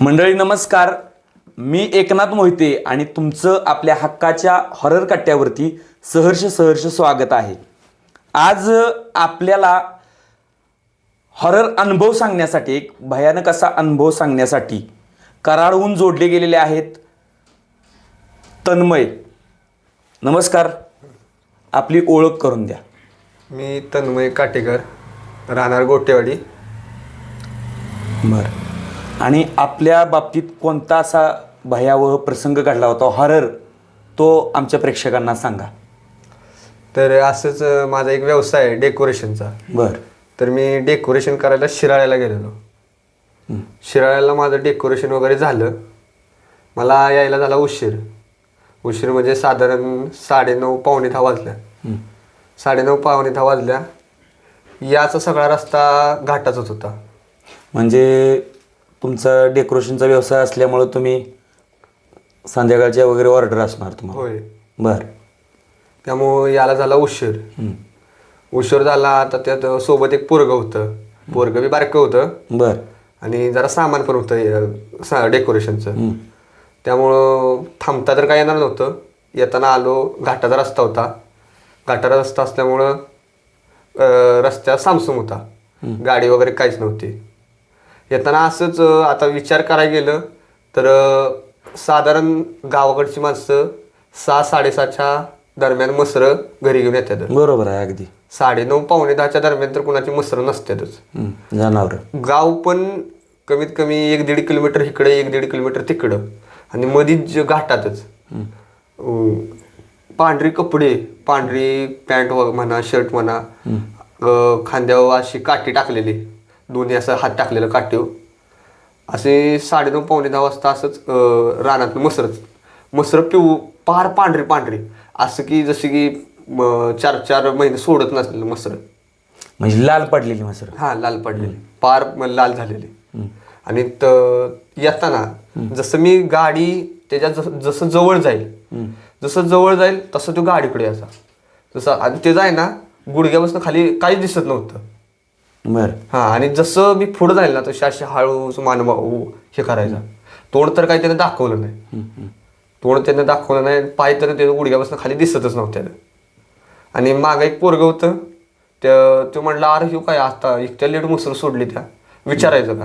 मंडळी नमस्कार. मी एकनाथ मोहिते आणि तुमचं आपल्या हक्काच्या हॉरर कट्ट्यावरती सहर्ष सहर्ष स्वागत आहे. आज आपल्याला हॉरर अनुभव सांगण्यासाठी एक भयानक असा अनुभव सांगण्यासाठी कराडहून जोडले गेलेले आहेत तन्मय. नमस्कार. आपली ओळख करून द्या. मी तन्मय काटेकर राहणार गोटेवाडी. बरं. आणि आपल्या बाबतीत कोणता असा भयावह प्रसंग घडला होता हॉरर तो आमच्या प्रेक्षकांना सांगा. तर असंच माझा एक व्यवसाय आहे डेकोरेशनचा बर. तर मी डेकोरेशन करायला शिराळ्याला गेलेलो. शिराळ्याला माझं डेकोरेशन वगैरे झालं. मला यायला झाला उशीर. उशीर म्हणजे साधारण साडेनऊ पावणे दहा वाजल्या. साडेनऊ पावणे दहा वाजल्या. याचा सगळा रस्ता घाटाचाच होता. म्हणजे तुमचा डेकोरेशनचा व्यवसाय असल्यामुळं तुम्ही संध्याकाळच्या वगैरे ऑर्डर असणार तुम्हाला. होय. बर. त्यामुळं याला झाला उशीर. हं. उशीर झाला आता त्यात सोबत एक पोरग होतं. पोरग बी बारकं होतं. बर. आणि जरा सामान पण होतं सा डेकोरेशनचं. त्यामुळं थांबता तर काय येणार नव्हतं. येताना आलो घाटाचा रस्ता होता. घाटाचा रस्ता असल्यामुळं अं, रस्त्या सामसूम होता. गाडी वगैरे काहीच नव्हती. येताना असंच आता विचार करायला गेलं तर साधारण गावाकडची माणसं सहा साडेसहाच्या दरम्यान मसरं घरी घेऊन येतात बरोबर आहे अगदी. साडेनऊ पावणे दहाच्या दरम्यान तर कुणाची मसरं नसतातच. जनावर. गाव पण कमीत कमी एक दीड किलोमीटर इकडे एक दीड किलोमीटर तिकडं. आणि मधीच घाटातच. पांढरी कपडे पांढरी पॅन्ट व म्हणा शर्ट म्हणा खांद्यावर अशी काठी टाकलेली. दोन्ही असं हात टाकलेलं काठीव असे साडेनऊ पावणे दहा वाजता असंच अं, रानात मसरच मसर पिऊ पार पांढरी पांढरी. असं की जशी की चार चार महिने सोडत नसलेलं मसर म्हणजे लाल पडलेली मग सर हा लाल पडलेली. पार लाल झालेली. आणि त- येताना जसं मी गाडी त्याच्या जसं जसं जवळ जाईल जसं जवळ जाईल तसं तो गाडीकडे यायचा. जसं आणि ते जाय ना गुडघ्यापासून खाली काहीच दिसत नव्हतं. बर. हा आणि जसं मी पुढं जाईल ना तशी अशी हळूच मानवा हे करायचा. तोंड तर काही त्याने दाखवलं नाही. तोंड त्याने दाखवलं नाही पाय तर त्याचं गुडघ्यापासून खाली दिसतच नव्हत्या आणि मागं एक पोरग होतं त्या तो म्हणला अरे ह्यो काय आता एकट्या लेट मुसर सोडली त्या. विचारायचं का?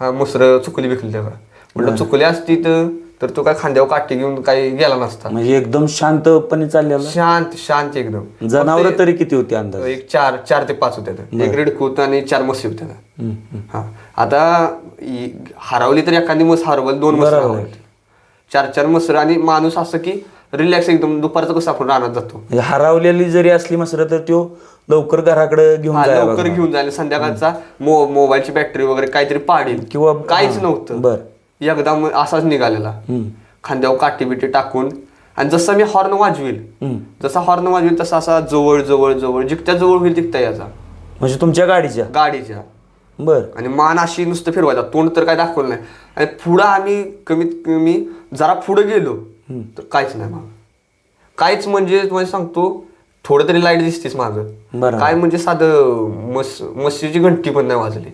हा मुसर चुकली बिकली त्या का? म्हटलं चुकली असती तर तर तो काय खांद्यावर काठी घेऊन काही गेला नसता. म्हणजे एकदम शांतपणे चाललेला? शांत शांत एकदम. जनावर तरी किती होती अंदाज? एक चार चार ते पाच होत्या त्या. एक होतं आणि चार म्हशी होत्या त्या. हं, आता इ- हरवली तर एखादी मस हरवली दोन मस हरवली. चार चार मसर आणि माणूस असं की रिलॅक्स एकदम दुपारचं कसं आपण रानात जातो. म्हणजे हरवलेली जरी असली मसर तर तो लवकर घराकडे घेऊन हा, जायला लवकर. घेऊन जायला संध्याकाळचा मो मोबाईलची बॅटरी वगैरे काहीतरी पाडील. किंवा काहीच हा, नव्हतं. बर. एकदम असाच निघालेला. खांद्यावर काठी बिटी टाकून आणि जसं मी हॉर्न वाजवील. जसा हॉर्न वाजवील तसा असा जवळ जवळ जवळ जिकत्या जवळ होईल तिकता याचा. म्हणजे तुमच्या गाडीच्या? गाडीच्या. बर. आणि मान अशी नुसतं फिरवायचा तोंड तर काय दाखवलं नाही. आणि पुढं आम्ही कमीत कमी जरा पुढं गेलो तर काहीच नाही मग. काहीच म्हणजे तुम्हाला सांगतो थोडं तरी लाइट दिसतेच माझं बरं. काय म्हणजे साधं मस मस्सीची घंटी पण नाही वाजली.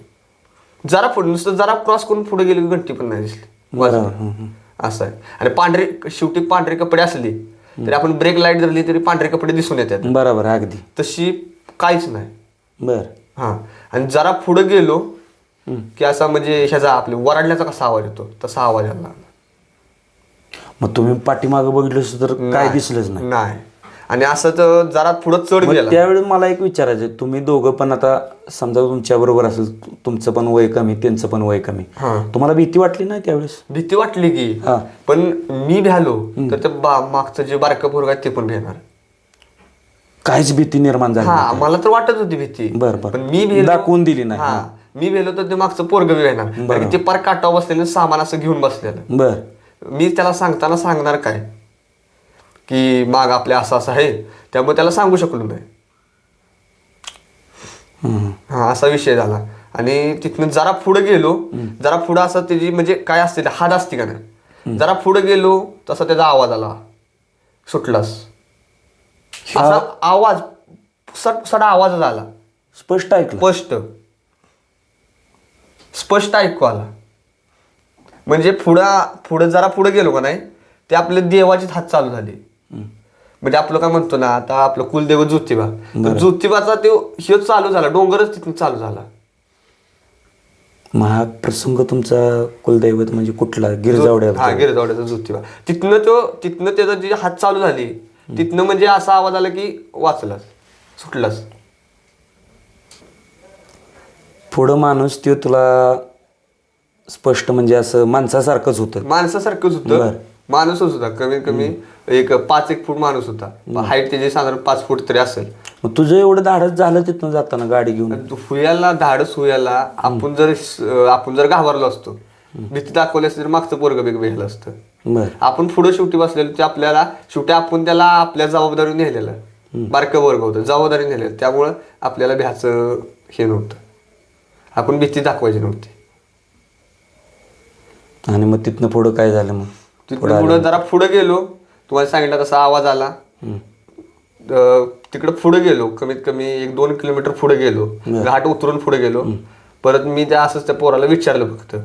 जरा पुढे नुसतं जरा क्रॉस करून पुढे गेली की घंटी पण नाही दिसली. बरोबर. असं आहे. आणि पांढरे शेवटी पांढरे कपडे असले तरी आपण ब्रेक लाइट धरली तरी पांढरे कपडे दिसून येतात. बरोबर अगदी. तशी काहीच नाही. बर. हा. आणि जरा पुढे गेलो की असा म्हणजे ह्याचा आपले वराडल्याचा कसा आवाज येतो तसा आवाज आला मग तुम्ही पाठीमागं बघितलं तर काय दिसलंच नाही. नाही. आणि असं तर जरा पुढं चढ गेला. त्यावेळी मला एक विचारायचं तुम्ही दोघं पण आता समजा तुमच्या बरोबर असेल तुमचं पण वय कमी त्यांचं पण वय कमी. हा. तुम्हाला भीती वाटली नाही त्यावेळेस? भीती वाटली की. हा. पण मी भ्यालो तर ते मागचं जे बारकं पोरग आहे ते पण भेणार काहीच भीती निर्माण झाली हा मला तर वाटत होती भीती. बरं. पण मी भेलो दाखवून दिली नाही. मी भेलो तर ते मागचं पोरग भेणार ते पार काटावर बसलेलं सामान असं घेऊन बसलेलं. बर. मी त्याला सांगताना सांगणार काय? की माग आपल्या असं असं आहे त्यामुळे त्याला सांगू शकलो नाही. हं. हा असा विषय झाला. आणि तिथनं जरा पुढे गेलो जरा पुढं असं त्याची म्हणजे काय असते हात असते का नाही. जरा पुढे गेलो तसा त्याचा आवाज आला. सुटलास. असा आवाज सट सडा आवाज आला. स्पष्ट ऐकलं. स्पष्ट. स्पष्ट ऐकू आला. म्हणजे पुढं पुढं जरा पुढे गेलो का नाही ते आपले देवाचेच हात चालू झाले. म्हणजे आपलं काय म्हणतो ना आता आपलं कुलदेव ज्योतिबा. तर ज्योतिबाचा तो ह्यो चालू झाला डोंगरच तिथून चालू झाला. मग हा प्रसंग तुमचा कुलदैवत म्हणजे कुठला? गिरजावड्या हा गिरजावड्याचा ज्योतिबा. तिथनं तो तिथनं त्याचा जी हात चालू झाली तिथनं म्हणजे असा आवाज आला की वाचलास सुटलास. पुढं माणूस तो तुला स्पष्ट म्हणजे असं माणसासारखंच होतं. माणसासारखंच. होतं. माणूसच होता कमीत कमी एक पाच एक फूट माणूस होता. हाईट त्याची साधारण पाच फूट तरी असेल. मग तुझं एवढं धाडस झालं तिथनं जाताना गाडी घेऊन? हुयाला धाडस हुयाला आपण जर आपण जर घाबरलो असतो भीती दाखवली असती तर मागचं पोरग बेग भेटलं असतं. आपण पुढे शेवटी बसलेलो ते आपल्याला शेवटी आपण त्याला आपल्या जबाबदारी नेलेलं. बारकं वर्ग होतं जबाबदारी नेलेलं. त्यामुळं आपल्याला भ्याचं हे नव्हतं. आपण भीती दाखवायची नव्हती. आणि मग तिथनं पुढं काय झालं मग? तिकडे पुढे जरा पुढे गेलो. तुम्हाला सांगितलं तसा आवाज आला. अं, तिकडे पुढे गेलो. कमीत कमी एक दोन किलोमीटर पुढे गेलो. घाट उतरून पुढे गेलो. परत मी त्या असंच त्या पोराला विचारलं फक्त.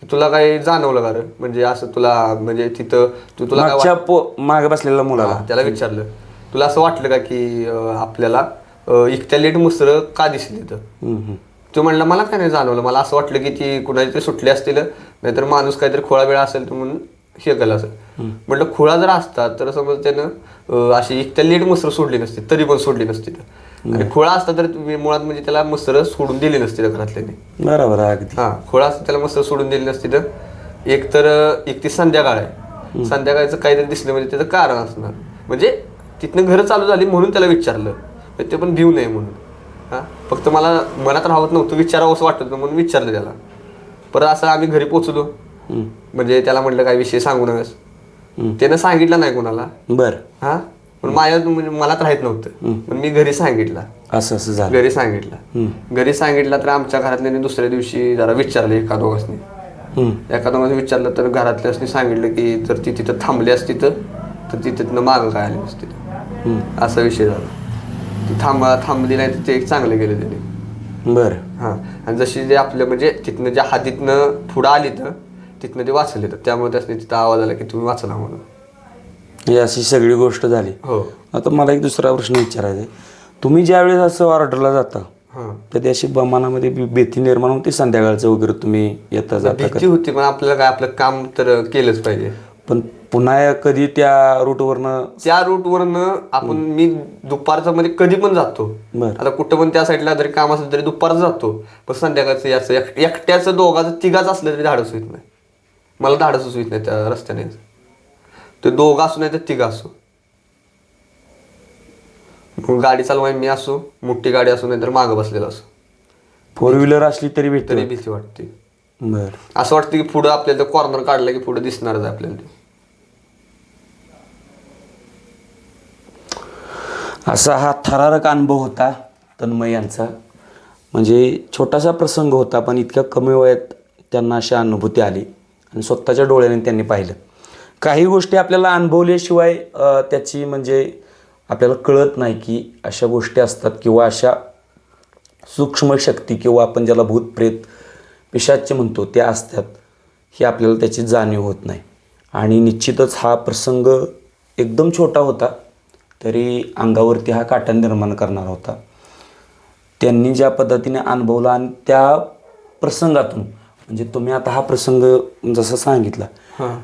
की तुला काही जाणवलं का रे? म्हणजे असं तुला म्हणजे तिथं तू तुला काय मागच्या पो मागे बसलेल्या मुलाला. हा, त्याला विचारलं. तुला असं वाटलं का की अं, आपल्याला अं, इकत्या लेट मुसरं का दिसली तिथं? हम्म, हम्म. तो म्हणला मला काय नाही जाणवलं. मला असं वाटलं की ती कुणाची तरी सुटली असतील. नाहीतर माणूस काहीतरी खोळा वेळा असेल तर म्हणून हे केलं असेल म्हटलं खोळा जर असता तर समज त्यानं अशी एक त्या लेट मसर सोडली नसती तरी पण सोडली नसती तर. आणि खोळा असता तर मुळात म्हणजे त्याला मसर सोडून दिली नसती त्या घरातल्याने बरोबर अगदी. हा खोळा असता त्याला मसर सोडून दिली नसती तर. एक तर एक ती संध्याकाळ आहे. संध्याकाळचं काहीतरी दिसलं म्हणजे त्याचं कारण असणार. म्हणजे तिथनं घरं चालू झाली म्हणून त्याला विचारलं. ते पण भिऊ नये म्हणून. हा फक्त मला मनात राहत नव्हतं विचारावं असं वाटत म्हणून विचारलं त्याला. परत असं आम्ही घरी पोचलो. म्हणजे त्याला म्हटलं काय विषय सांगू नकस त्यानं सांगितलं नाही कोणाला. बर. हा? पण माझ्या म्हणजे मलाच राहत नव्हतं. पण मी घरी सांगितलं. असं असं झालं. घरी सांगितलं. घरी सांगितलं तर आमच्या घरातल्यानी दुसऱ्या दिवशी जरा विचारलं एका दोघांनी. एका दोघांनी विचारलं तर घरातल्यासनी सांगितलं की जर ती तिथं थांबली असती तर तर ती तिथनं मागं काय आली नसती. असा विषय झाला. ती थांब थांबली नाही तर ते एक चांगलं गेलं त्याने. बर. हां. आणि जशी जे आपलं म्हणजे तिथनं ज्या हातीतनं पुढं आली तर तिथनं ते वाचले तर त्यामुळे त्यासनी तिथं आवाज आला की तुम्ही वाचला म्हणून. ही अशी सगळी गोष्ट झाली. हो. आता मला एक दुसरा प्रश्न विचारायचा आहे. तुम्ही ज्यावेळेस असं ऑर्डरला जाता हां. तर ती अशी मनामध्ये भी- भीती निर्माण होती संध्याकाळचं वगैरे तुम्ही येता जाता भीती होती पण आपल्याला काय आपलं काम तर केलंच पाहिजे. पण पुन्हा कधी त्या रूटवरनं त्या रूटवरनं आपण मी दुपारचं म्हणजे कधी पण जातो. बर. आता कुठं पण त्या साईडला जरी काम असलं तरी दुपारचं जातो. पण संध्याकाळचं याचं एक- एकट्याचं दोघाचं तिघाचं असलं तरी धाडस होत नाही. मला धाडसच होत नाही त्या रस्त्याने. ते दोघं असो नाही तर तिघं असो. गाडी चालवाय मी असो मोठी गाडी असो नाही तर मागं बसलेला असो. फोर व्हीलर असली तरी भेटते. तरी भीती वाटते. बर. असं वाटतं की पुढं आपल्याला कॉर्नर काढलं की पुढे दिसणारच आहे आपल्याला ते. असा हा थरारक अनुभव होता तन्मय यांचा. म्हणजे छोटासा प्रसंग होता पण इतक्या कमी वयात त्यांना अशी अनुभूती आली. आणि स्वतःच्या डोळ्याने त्यांनी पाहिलं. काही गोष्टी आपल्याला अनुभवल्याशिवाय त्याची म्हणजे आपल्याला कळत नाही की अशा गोष्टी असतात किंवा अशा सूक्ष्म शक्ती किंवा आपण ज्याला भूतप्रेत पिशाच्य म्हणतो त्या असतात ही आपल्याला त्याची जाणीव होत नाही. आणि निश्चितच हा प्रसंग एकदम छोटा होता तरी अंगावरती हा काटा निर्माण करणारा होता. त्यांनी ज्या पद्धतीने अनुभवला आणि त्या प्रसंगातून म्हणजे तुम्ही आता हा प्रसंग जसा सांगितला हां.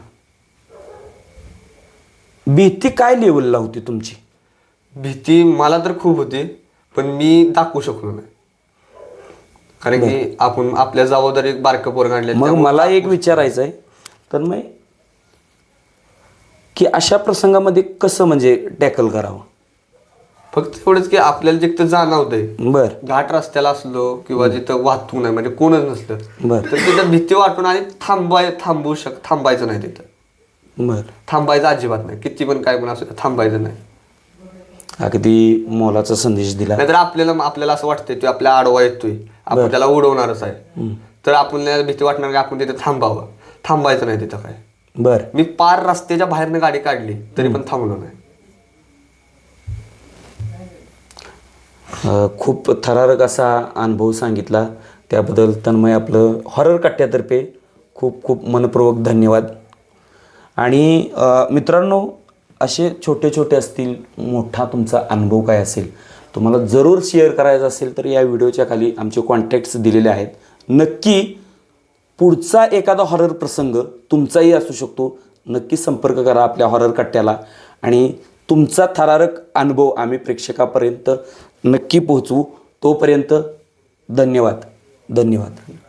भीती काय लेवलला होती तुमची? भीती मला तर खूप होती पण मी दाखवू शकलो नाही. कारण की आपण आपल्या जबाबदारी बारकं पोर काढले मग मला एक विचारायचं आहे तर मग की अशा प्रसंगामध्ये कसं म्हणजे टॅकल करावं? फक्त एवढंच की आपल्याला जिथं जाणवतंय बर. घाट रस्त्याला असलो किंवा जिथं वाहतूक नाही म्हणजे कोणच नसलं बर. तर तिथं भीती वाटून आणि थांबाय थांबू शक थांबायचं नाही तिथं. बर. थांबायचं अजिबात नाही. किती पण काय पण असू दे, थांबायचं नाही. अगदी मोलाचा संदेश दिला. नाहीतर आपल्याला आपल्याला असं वाटतंय तो आपल्या आडवा येतोय. आपण त्याला उडवणारच आहे. तर आपल्याला भीती वाटणार की आपण तिथे थांबावं. थांबायचं नाही तिथं काय. बर. मी पार रस्त्याच्या बाहेरनं गाडी काढली तरी पण थांबलो नाही. खूप थरारक असा अनुभव सांगितला. त्याबद्दल तन्मय आपलं हॉरर कट्ट्यातर्फे खूप खूप मनपूर्वक धन्यवाद. आणि मित्रांनो असे छोटे छोटे असतील मोठा तुमचा अनुभव काय असेल तुम्हाला जरूर शेअर करायचा असेल तर या व्हिडिओच्या खाली आमचे कॉन्टॅक्ट्स दिलेले आहेत. नक्की पुढचा एखादा हॉरर प्रसंग तुमचाही असू शकतो. नक्की संपर्क करा आपल्या हॉरर कट्ट्याला. आणि तुमचा थरारक अनुभव आम्ही प्रेक्षकापर्यंत नक्की पोहोचवू. तोपर्यंत धन्यवाद. धन्यवाद.